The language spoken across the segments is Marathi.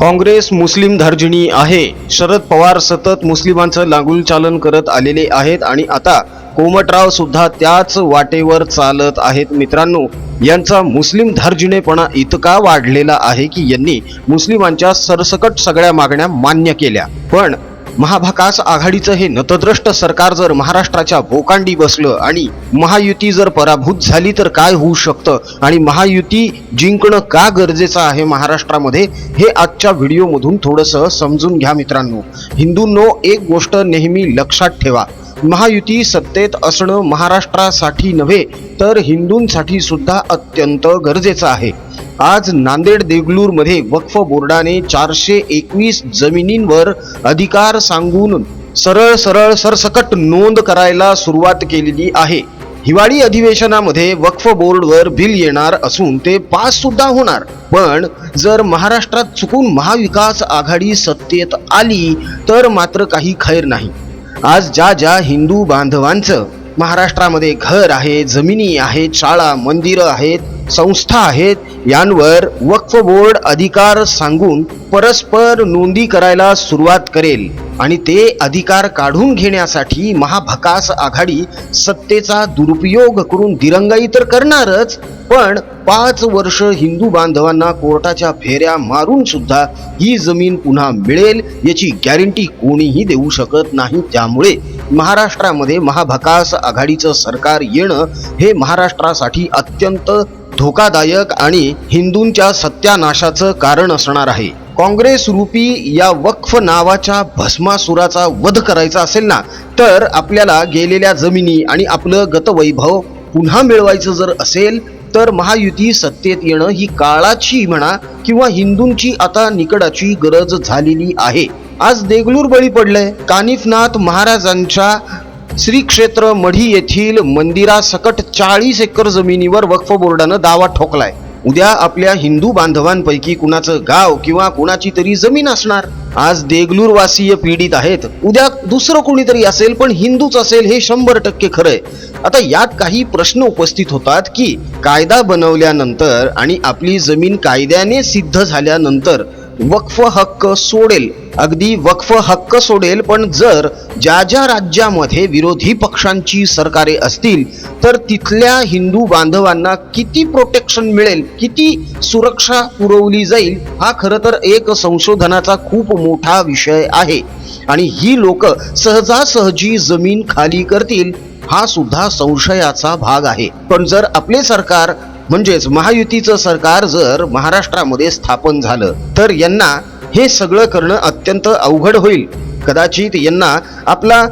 काँग्रेस मुस्लिम धर्जिणी आहे. शरद पवार सतत मुस्लिमांचं लागूल चालन करत आलेले आहेत आणि आता कोमटराव सुद्धा त्याच वाटेवर चालत आहेत. मित्रांनो यांचा मुस्लिम धार्जिणेपणा इतका वाढलेला आहे की यांनी मुस्लिमांच्या सरसकट सगळ्या मागण्या मान्य केल्या. पण महाभकास आघाडीचं हे नतद्रष्ट सरकार जर महाराष्ट्राच्या बोकांडी बसलं आणि महायुती जर पराभूत झाली तर काय होऊ शकतं? आणि महायुती जिंकणं का गरजेचं आहे महाराष्ट्रामध्ये? हे आजच्या व्हिडिओमधून थोडंसं समजून घ्या मित्रांनो. हिंदूंनो एक गोष्ट नेहमी लक्षात ठेवा. महायुती सत्तेत असणं महाराष्ट्रासाठी नव्हे तर हिंदूंसाठी सुद्धा अत्यंत गरजेचं आहे. आज नांदेड देगलूरमध्ये वक्फ बोर्डाने चारशे एकवीस जमिनींवर अधिकार सांगून सरळ सरळ सरसकट नोंद करायला सुरुवात केलेली आहे. हिवाळी अधिवेशनामध्ये वक्फ बोर्डवर बिल येणार असून ते पास सुद्धा होणार. पण जर महाराष्ट्रात चुकून महाविकास आघाडी सत्तेत आली तर मात्र काही खैर नाही. आज ज्या ज्या हिंदू बांधवांचं महाराष्ट्रामध्ये घर आहे जमिनी आहेत शाळा मंदिरं आहेत संस्था आहेत यांवर वक्फ बोर्ड अधिकार सांगून परस्पर नोंदी करायला सुरुवात करेल. आणि ते अधिकार काढून घेण्यासाठी महाभकास आघाडी सत्तेचा दुरुपयोग करून दिरंगाई तर करणारच पण पाच वर्ष हिंदू बांधवांना कोर्टाच्या फेऱ्या मारून सुद्धा ही जमीन पुन्हा मिळेल याची गॅरंटी कोणीही देऊ शकत नाही. त्यामुळे महाराष्ट्रामध्ये महाभकास आघाडीचं सरकार येणं हे महाराष्ट्रासाठी अत्यंत धोकादायक आणि हिंदूंच्या सत्यानाशाचं कारण असणार आहे. काँग्रेस रूपी या वक्फ नावाच्या भस्मासुराचा वध करायचा असेल ना तर आपल्याला गेलेल्या जमिनी आणि आपलं गतवैभव पुन्हा मिळवायचं जर असेल तर महायुती सत्तेत येणं ही काळाची म्हणा किंवा हिंदूंची आता निकडाची गरज झालेली आहे. आज देगलूर बळी पडलंय. कानिफनाथ महाराजांच्या श्री क्षेत्र मढी येथील मंदिरासकट चाळीस एकर जमिनीवर वक्फ बोर्डानं दावा ठोकलाय. उद्या आपल्या हिंदू बांधवांपैकी कुणाचं गाव किंवा कुणाची तरी जमीन असणार. आज देगलूरवासीय पीडित आहेत. उद्या दुसरं कोणीतरी असेल पण हिंदूच असेल हे शंभर टक्के खरंय आता यात काही प्रश्न उपस्थित होतात की कायदा बनवल्यानंतर आणि आपली जमीन कायद्याने सिद्ध झाल्यानंतर वक्फ हक्क सोडेल. अगदी वक्फ हक्क सोडेल पण जर ज्या ज्या राज्यामध्ये विरोधी पक्षांची सरकारे असतील तर तिथल्या हिंदू बांधवांना किती प्रोटेक्शन मिळेल किती सुरक्षा पुरवली जाईल हा खरं तर एक संशोधनाचा खूप मोठा विषय आहे. आणि ही लोक सहजासहजी जमीन खाली करतील हा सुद्धा संशयाचा भाग आहे. पण जर आपले सरकार म्हणजेच महायुतीचं सरकार जर महाराष्ट्रामध्ये स्थापन झालं तर यांना हे सगळं करणं अत्यंत अवघड होईल. कदाचित यांना आपला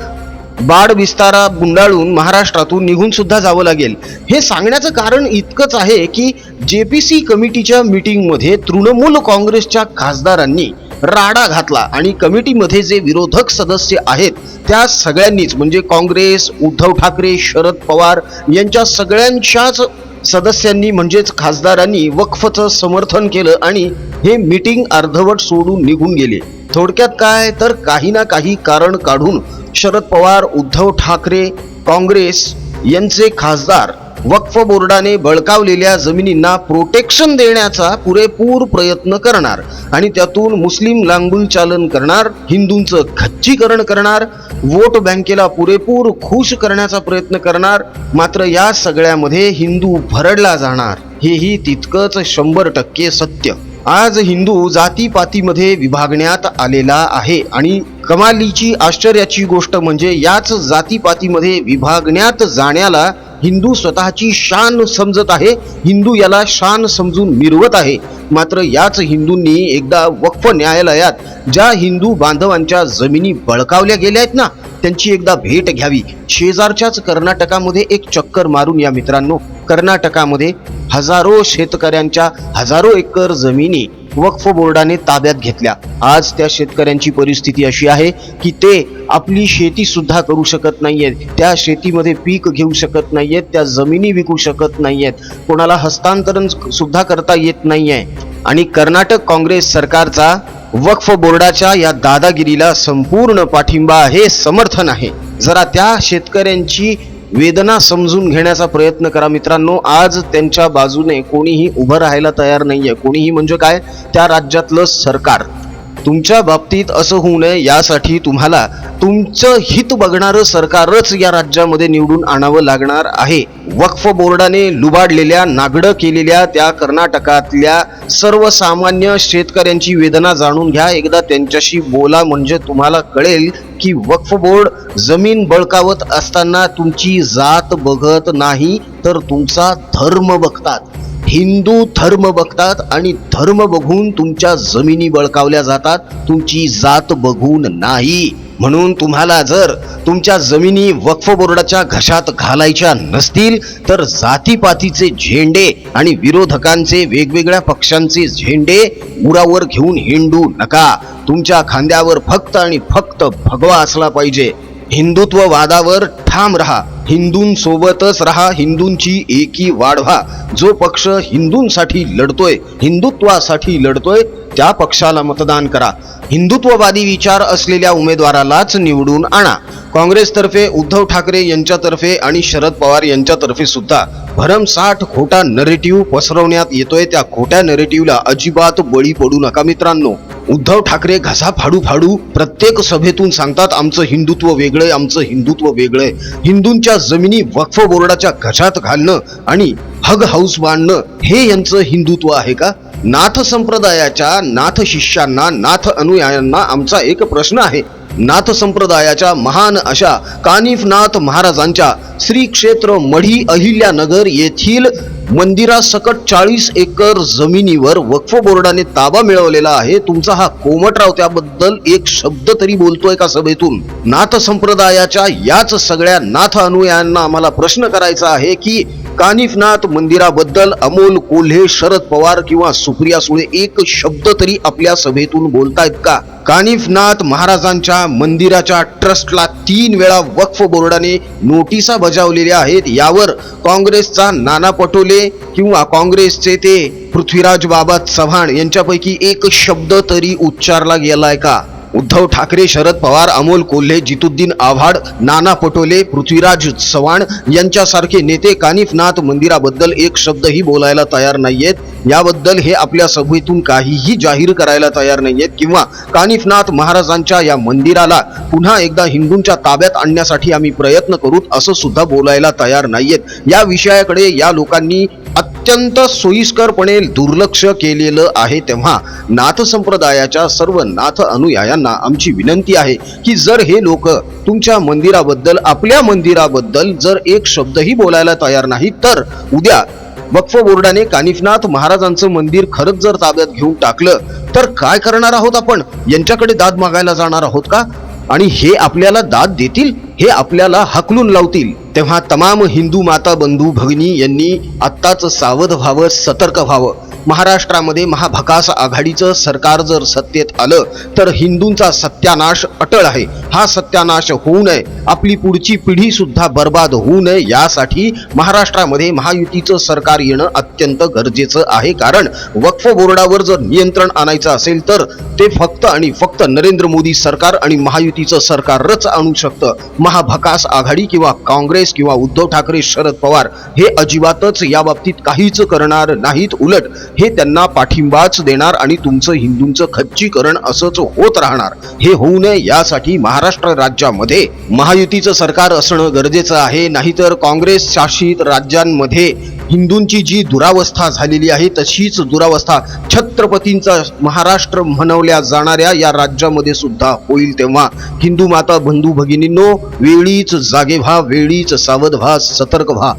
बाड विस्तारा गुंडाळून महाराष्ट्रातून निघून सुद्धा जावं लागेल. हे सांगण्याचं कारण इतकंच आहे की जे पी सी कमिटीच्या मीटिंगमध्ये तृणमूल काँग्रेसच्या खासदारांनी राडा घातला आणि कमिटीमध्ये जे विरोधक सदस्य आहेत त्या सगळ्यांनीच म्हणजे काँग्रेस उद्धव ठाकरे शरद पवार यांच्या सगळ्यांच्याच सदस्यांनी म्हणजेच खासदारांनी वक्फचं समर्थन केलं आणि हे मीटिंग अर्धवट सोडून निघून गेले. थोडक्यात काय? तर काही ना काही कारण काढून शरद पवार उद्धव ठाकरे काँग्रेस यांचे खासदार वक्फ बोर्डाने बळकावलेल्या जमिनींना प्रोटेक्शन देण्याचा पुरेपूर प्रयत्न करणार आणि त्यातून मुस्लिम लांगुल चालन करणार हिंदूंचं खच्चीकरण करणार वोट बँकेला पुरेपूर खुश करण्याचा प्रयत्न करणार मात्र या सगळ्यामध्ये हिंदू भरडला जाणार हेही तितकंच शंभर टक्के सत्य. आज हिंदू जातीपातीमध्ये विभागण्यात आलेला आहे आणि कमालीची आश्चर्याची गोष्ट म्हणजे याच जातीपातीमध्ये विभागण्यात जाण्याला हिंदू स्वतःची शान समजत आहे. हिंदू याला शान समजून मिरवत आहे. मात्र याच हिंदूंनी एकदा वक्फ न्यायालयात ज्या हिंदू बांधवांच्या जमिनी बळकावल्या गेल्या आहेत ना त्यांची एकदा भेट घ्यावी. शेजारच्याच कर्नाटकामध्ये एक चक्कर मारून या मित्रांनो कर्नाटकामध्ये हजारो शेतकऱ्यांच्या हजारो एकर जमिनी वक्फ बोर्डाने ताब्यात घेतल्या. आज त्या शेतकऱ्यांची परिस्थिती अशी आहे की ते आपली शेती सुद्धा करू शकत नाहीयेत. त्या शेतीमध्ये पीक घेऊ शकत नाहीयेत त्या जमिनी विकू शकत नाहीयेत. कोणाला हस्तांतरण सुद्धा करता येत नाहीये. आणि कर्नाटक काँग्रेस सरकारचा वक्फ बोर्डाच्या या दादागिरीला संपूर्ण पाठिंबा आहे समर्थन आहे. जरा त्या शेतकऱ्यांची वेदना समजून घेण्याचा प्रयत्न करा मित्रांनो. आज त्यांच्या बाजूने कोणीही उभं राहायला तयार नाहीये. कोणीही म्हणजे काय? त्या राज्यातलं सरकार. तुमच्या बाबतीत असं होऊ नये यासाठी तुम्हाला तुमचं हित बघणारं सरकारच या राज्यामध्ये निवडून आणावं लागणार आहे. वक्फ बोर्डाने लुबाडलेल्या नागडं केलेल्या त्या कर्नाटकातल्या सर्वसामान्य शेतकऱ्यांची वेदना जाणून घ्या. एकदा त्यांच्याशी बोला म्हणजे तुम्हाला कळेल की वक्फ बोर्ड जमीन बळकावत असताना तुमची जात बघत नाही तर तुमचा धर्म बघतात. हिंदू धर्म बघतात आणि धर्म बघून तुमच्या जमिनी बळकावल्या जातात तुमची जात बघून नाही. म्हणून तुम्हाला जर तुमच्या जमिनी वक्फ बोर्डाच्या घशात घालायच्या नसतील तर जातीपातीचे झेंडे आणि विरोधकांचे वेगवेगळ्या पक्षांचे झेंडे उरावर घेऊन हिंडू नका. तुमच्या खांद्यावर फक्त आणि फक्त भगवा असला पाहिजे. हिंदुत्ववादावर ठाम रहा हिंदूंसोबतच रहा हिंदूंची एकी वाढवा जो पक्ष हिंदूंसाठी लढतोय हिंदुत्वासाठी लढतोय त्या पक्षाला मतदान करा. हिंदुत्ववादी विचार असलेल्या उमेदवारालाच निवडून आणा. काँग्रेसतर्फे उद्धव ठाकरे यांच्यातर्फे आणि शरद पवार यांच्यातर्फे सुद्धा भरमसाठ खोटा नरेटिव्ह पसरवण्यात येतोय. त्या खोट्या नरेटिव्हला अजिबात बळी पडू नका मित्रांनो. उद्धव ठाकरे घसा फाडू फाडू प्रत्येक सभेतून सांगतात आमचं हिंदुत्व वेगळंय आमचं हिंदुत्व वेगळंय हिंदूंच्या जमिनी वक्फ बोर्डाच्या घशात घालणं आणि हग हाऊस बांधणं हे यांचं हिंदुत्व आहे का? नाथ संप्रदायाच्या नाथ शिष्यांना नाथ अनुयायांना आमचा एक प्रश्न आहे. नाथ संप्रदायाच्या महान अशा कानिफनाथ महाराजांच्या श्री क्षेत्र मढी अहिल्यानगर येथील मंदिरासकट चाळीस एकर जमिनीवर वक्फ बोर्डाने ताबा मिळवलेला आहे. तुमचा हा कोमटराव त्याबद्दल एक शब्द तरी बोलतोय का सभेतून? नाथ संप्रदायाच्या याच सगळ्या नाथ अनुयायांना आम्हाला प्रश्न करायचा आहे की कानिफनाथ मंदिराबद्दल अमोल कोल्हे शरद पवार किंवा सुप्रिया सुळे एक शब्द तरी आपल्या सभेतून बोलतायत का? कानिफनाथ महाराजांच्या मंदिराच्या ट्रस्टला तीन वेळा वक्फ बोर्डाने नोटिसा बजावलेल्या आहेत. यावर काँग्रेसचा नाना पटोले किंवा काँग्रेसचे ते पृथ्वीराज बाबा चव्हाण यांच्यापैकी एक शब्द तरी उच्चारला गेलाय का? उद्धव ठाकरे शरद पवार अमोल कोल्हे जितुद्दीन आव्हाड नाना पटोले पृथ्वीराज चव्हाण यांच्यासारखे नेते कानिफनाथ मंदिराबद्दल एक शब्दही बोलायला तयार नाहीयेत. याबद्दल हे आपल्या सभेतून काहीही जाहीर करायला तयार नाहीयेत किंवा कानिफनाथ महाराजांच्या या मंदिराला पुन्हा एकदा हिंदूंच्या ताब्यात आणण्यासाठी आम्ही प्रयत्न करू असं सुद्धा बोलायला तयार नाहीयेत. या विषयाकडे या लोकांनी अत्यंत सोयीस्करपणे दुर्लक्ष केलेलं आहे तेव्हा नाथ संप्रदायाच्या सर्व नाथ अनुयायांना आमची विनंती आहे की जर हे लोक तुमच्या मंदिराबद्दल आपल्या मंदिराबद्दल जर एक शब्दही बोलायला तयार नाही तर उद्या वक्फ बोर्डाने कानिफनाथ महाराजांचं मंदिर खरंच जर ताब्यात घेऊन टाकलं तर काय करणार आहोत आपण? यांच्याकडे दाद मागायला जाणार आहोत का? आणि हे आपल्याला दाद देतील? हे आपल्याला हकलून लावतील? तेव्हा तमाम हिंदू माता बंधू भगिनी यांनी आत्ताच सावध व्हावं सतर्क व्हावं. महाराष्ट्रामध्ये महाभकास आघाडीचं सरकार जर सत्तेत आलं तर हिंदूंचा सत्यानाश अटळ आहे. हा सत्यानाश होऊ नये. आपली पुढची पिढी सुद्धा बर्बाद होऊ नये. यासाठी महाराष्ट्रामध्ये महायुतीचं सरकार येणं अत्यंत गरजेचं आहे. कारण वक्फ बोर्डावर जर नियंत्रण आणायचं असेल तर ते फक्त आणि फक्त नरेंद्र मोदी सरकार आणि महायुतीचं सरकारच आणू शकतं. महाभकास आघाडी किंवा काँग्रेस किंवा उद्धव ठाकरे शरद पवार हे अजिबातच या बाबतीत काहीच करणार नाहीत. उलट हे त्यांना पाठिंबाच देणार आणि तुमचं हिंदूंचं खच्चीकरण असंच होत राहणार. हे होऊ नये यासाठी महाराष्ट्र राज्यामध्ये महायुतीचं सरकार असणं गरजेचं आहे. नाहीतर काँग्रेस शासित राज्यांमध्ये हिंदूंची जी दुरावस्था झालेली आहे तशीच दुरावस्था छत्रपतींचा महाराष्ट्र म्हणवल्या जाणाऱ्या या राज्यामध्ये सुद्धा होईल तेव्हा. हिंदू माता बंधू भगिनींनो वेळीच जागे व्हा वेळीच सावध व्हा सतर्क व्हा.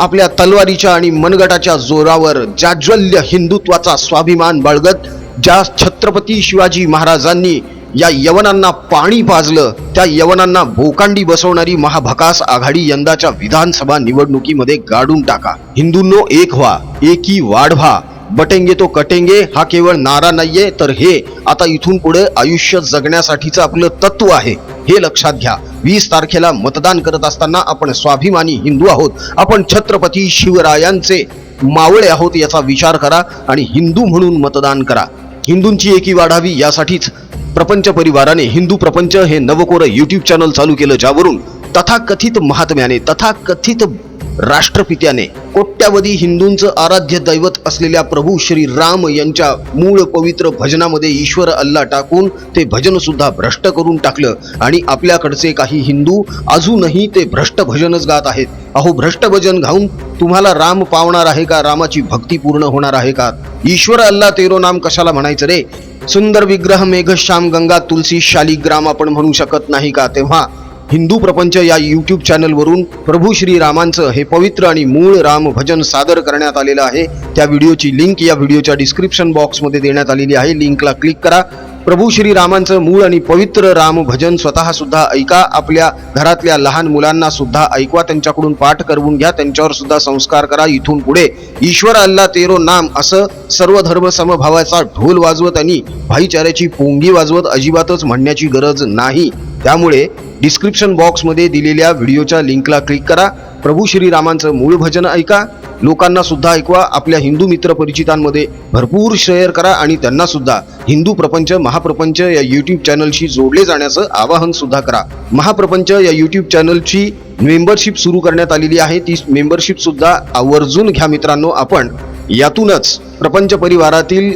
आपल्या तलवारीच्या आणि मनगटाच्या जोरावर जाज्वल्य हिंदुत्वाचा स्वाभिमान बाळगत ज्या छत्रपती शिवाजी महाराजांनी या यवनांना पाणी पाजलं त्या यवनांना भोकांडी बसवणारी महाभकास आघाडी यंदाच्या विधानसभा निवडणुकीमध्ये गाडून टाका. हिंदूंनो एक व्हा एकी वाढवा बटेंगे तो कटेंगे हा केवळ नारा नाहीये तर हे आता इथून पुढे आयुष्य जगण्यासाठीचं आपलं तत्व आहे. हे लक्षात घ्या. वीस तारखेला मतदान करत असताना आपण स्वाभिमानी हिंदू आहोत. आपण छत्रपती शिवरायांचे मावळे आहोत याचा विचार करा आणि हिंदू म्हणून मतदान करा. हिंदूंची एकी वाढावी यासाठीच प्रपंच परिवाराने हिंदू प्रपंच हे नवकोर यूट्यूब चॅनल चालू केलं ज्यावरून तथाकथित महात्म्याने तथाकथित राष्ट्रपित्याने कोट्यावधी हिंदूंचं आराध्य दैवत असलेल्या प्रभू श्री राम यांच्या मूळ पवित्र भजनामध्ये ईश्वर अल्ला टाकून ते भजन सुद्धा भ्रष्ट करून टाकलं. आणि आपल्याकडचे काही हिंदू अजूनही ते भ्रष्ट भजनच गात आहेत. अहो भ्रष्ट भजन गाऊन तुम्हाला राम पावणार आहे का? रामाची भक्ती पूर्ण होणार आहे का? ईश्वर अल्ला तेरो नाम कशाला म्हणायचं रे? सुंदर विग्रह मेघ श्याम गंगा तुलसी शालिग्राम आपण म्हणू शकत नाही का? तेव्हा हिंदू प्रपंच या यूट्यूब चॅनलवरून प्रभू श्री रामांचं हे पवित्र आणि मूळ राम भजन सादर करण्यात आलेलं आहे. त्या व्हिडिओची लिंक या व्हिडिओच्या डिस्क्रिप्शन बॉक्समध्ये देण्यात आलेली आहे. लिंकला क्लिक करा. प्रभू श्री रामांचं मूळ आणि पवित्र राम भजन स्वतः सुद्धा ऐका. आपल्या घरातल्या लहान मुलांना सुद्धा ऐकवा. त्यांच्याकडून पाठ करवून घ्या. त्यांच्यावर सुद्धा संस्कार करा. इथून पुढे ईश्वर अल्ला तेरो नाम असं सर्व धर्म समभावाचा ढोल वाजवत आणि भाईचाऱ्याची पोंगी वाजवत अजिबातच म्हणण्याची गरज नाही. त्यामुळे डिस्क्रिप्शन बॉक्समध्ये दिलेल्या व्हिडिओच्या लिंकला क्लिक करा. प्रभू श्रीरामांचं मूळ भजन ऐका. लोकांना सुद्धा ऐकवा. आपल्या हिंदू मित्र परिचितांमध्ये भरपूर शेअर करा आणि त्यांना सुद्धा हिंदू प्रपंच महाप्रपंच या यूट्यूब चॅनलशी जोडले जाण्याचं आवाहन सुद्धा करा. महाप्रपंच या यूट्यूब चॅनलची मेंबरशिप सुरू करण्यात आलेली आहे. ती मेंबरशिप सुद्धा आवर्जून घ्या मित्रांनो. आपण यातूनच प्रपंच परिवारातील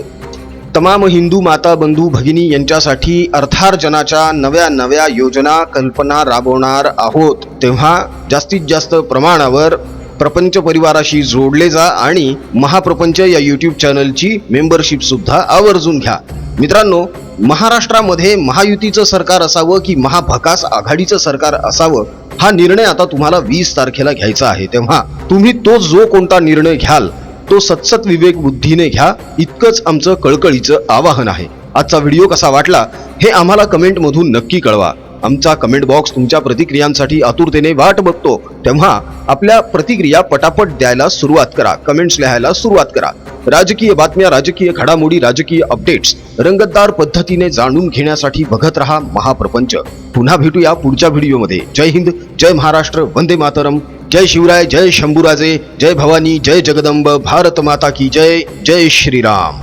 तमाम हिंदू माता बंधू भगिनी यांच्यासाठी अर्थार्जनाच्या नव्या नव्या योजना कल्पना राबवणार आहोत. तेव्हा जास्तीत जास्त प्रमाणावर प्रपंच परिवाराशी जोडले जा आणि महाप्रपंच या यूट्यूब चॅनलची मेंबरशिप सुद्धा आवर्जून घ्या. मित्रांनो महाराष्ट्रामध्ये महायुतीचं सरकार असावं की महाभकास आघाडीचं सरकार असावं हा निर्णय आता तुम्हाला वीस तारखेला घ्यायचा आहे. तेव्हा तुम्ही तो जो कोणता निर्णय घ्याल तो सत्सत विवेक बुद्धीने घ्या इतकंच आमचं कळकळीचं आवाहन आहे. आजचा व्हिडिओ कसा वाटला हे आम्हाला कमेंटमधून नक्की कळवा. आमचा कमेंट बॉक्स तुमच्या प्रतिक्रियांसाठी आतुरतेने वाट बघतो. तेव्हा आपल्या प्रतिक्रिया पटापट द्यायला सुरुवात करा. कमेंट्स लिहायला सुरुवात करा. राजकीय बातम्या राजकीय घडामोडी राजकीय अपडेट्स रंगतदार पद्धतीने जाणून घेण्यासाठी बघत रहा महाप्रपंच. पुन्हा भेटूया पुढच्या व्हिडिओमध्ये. जय हिंद जय महाराष्ट्र वंदे मातरम. जय शिवराय जय शंभूराजे जय भवानी जय जगदंब भारत माता की जय जय श्रीराम।